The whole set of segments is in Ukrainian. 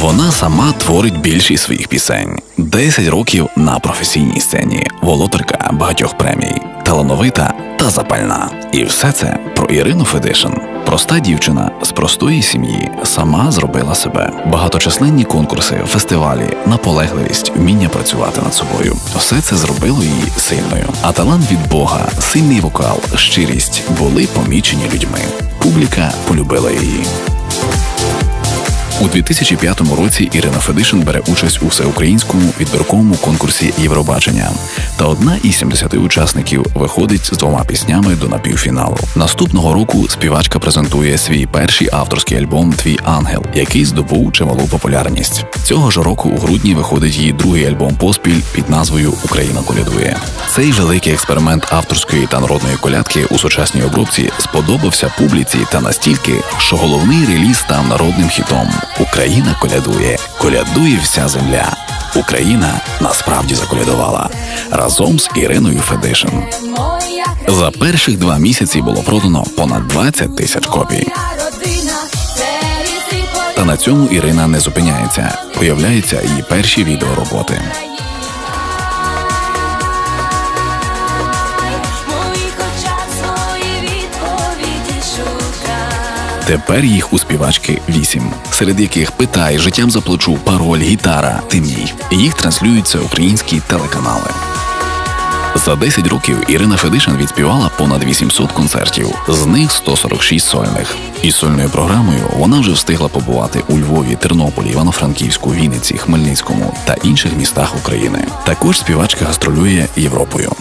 Вона сама творить більшість своїх пісень. 10 років на професійній сцені, володарка багатьох премій, талановита та запальна. І все це про Ірину Федишин. Проста дівчина з простої сім'ї сама зробила себе. Багаточисленні конкурси, фестивалі, наполегливість, вміння працювати над собою. Все це зробило її сильною. А талант від Бога, сильний вокал, щирість були помічені людьми. Публіка полюбила її. У 2005 році Ірина Федишин бере участь у всеукраїнському відбірковому конкурсі Євробачення. Та одна із 70 учасників виходить з двома піснями до напівфіналу. Наступного року співачка презентує свій перший авторський альбом Твій ангел, який здобув чималу популярність. Цього ж року у грудні виходить її другий альбом поспіль під назвою Україна колядує. Цей великий експеримент авторської та народної колядки у сучасній обробці сподобався публіці та настільки, що головний реліз став народним хітом. Україна колядує, колядує вся земля. Україна насправді заколядувала разом з Іриною Федишин. За перших два місяці було продано понад 20 тисяч копій. Та на цьому Ірина не зупиняється. Появляються її перші відеороботи. Тепер їх у співачки вісім, серед яких питай, життям заплачу, пароль, гітара, ти мій. Їх транслюються українські телеканали. За 10 років Ірина Федишин відспівала понад 800 концертів, з них 146 сольних. Із сольною програмою вона вже встигла побувати у Львові, Тернополі, Івано-Франківську, Вінниці, Хмельницькому та інших містах України. Також співачка гастролює Європою.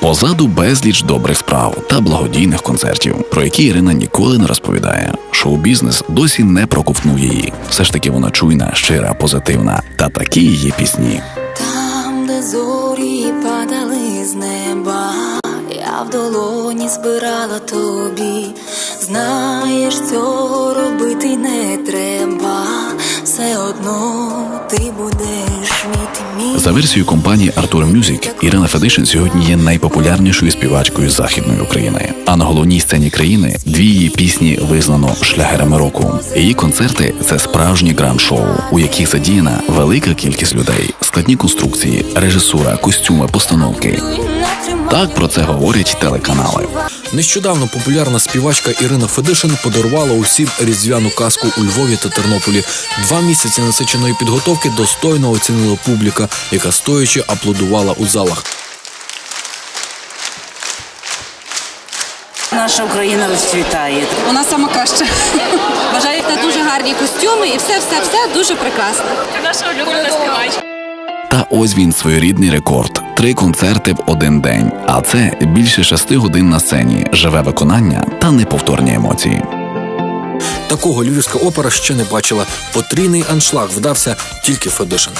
Позаду безліч добрих справ та благодійних концертів, про які Ірина ніколи не розповідає. Шоу-бізнес досі не проковтнув її. Все ж таки вона чуйна, щира, позитивна. Та такі її пісні. Там, де зорі падали з неба, я в долоні збирала тобі. Знаєш, цього робити не треба. Все одно ти будеш. За версією компанії Artur Music, Ірина Федишин сьогодні є найпопулярнішою співачкою західної України. А на головній сцені країни дві її пісні визнано шлягерами року. Її концерти це справжні гранд-шоу, у яких задіяна велика кількість людей, складні конструкції, режисура, костюми, постановки. Так про це говорять телеканали. Нещодавно популярна співачка Ірина Федишин подарувала усім різдвяну казку у Львові та Тернополі. Два місяці насиченої підготовки достойно оцінила публіка, яка стоячи аплодувала у залах. Наша Україна розцвітає. Вона сама краща. Бажаєте дуже гарні костюми і все, все, все дуже прекрасно. Наша улюблена співачка. Та ось він своєрідний рекорд: три концерти в один день. А це більше шести годин на сцені, живе виконання та неповторні емоції. Такого львівська опера ще не бачила. Потрійний аншлаг вдався тільки Федишин.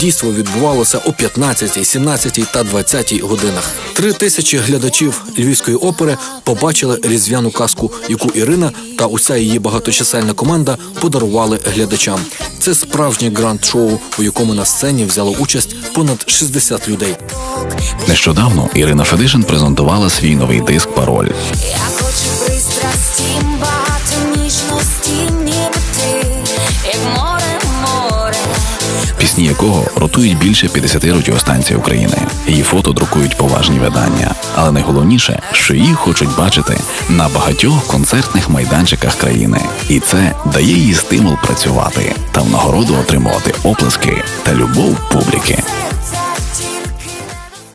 Дійство відбувалося о 15, 17 та 20 годинах. Три тисячі глядачів львівської опери побачили різдвяну казку, яку Ірина та уся її багаточисельна команда подарували глядачам. Це справжнє гранд-шоу, у якому на сцені взяло участь понад 60 людей. Нещодавно Ірина Федишин презентувала свій новий диск Пароль. Я хочу пристрасті, пісні якого ротують більше 50 радіостанцій України. Її фото друкують поважні видання. Але найголовніше, що її хочуть бачити на багатьох концертних майданчиках країни. І це дає їй стимул працювати та в нагороду отримувати оплески та любов публіки.